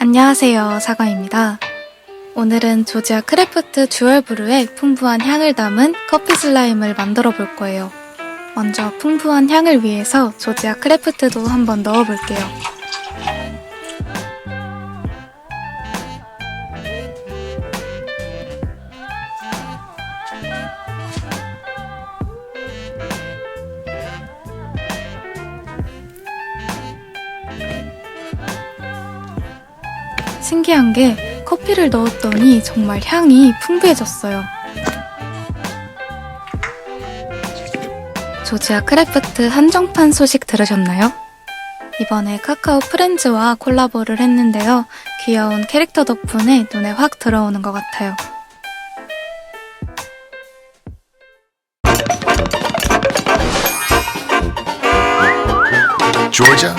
안녕하세요. 사과입니다. 오늘은 조지아 크래프트 듀얼 브루의 풍부한 향을 담은 커피 슬라임을 만들어 볼 거예요. 먼저 풍부한 향을 위해서 조지아 크래프트도 한번 넣어 볼게요. 신기한 게 커피를 넣었더니 정말 향이 풍부해졌어요. 조지아 크래프트 한정판 소식 들으셨나요? 이번에 카카오 프렌즈와 콜라보를 했는데요. 귀여운 캐릭터 덕분에 눈에 확 들어오는 것 같아요. Georgia.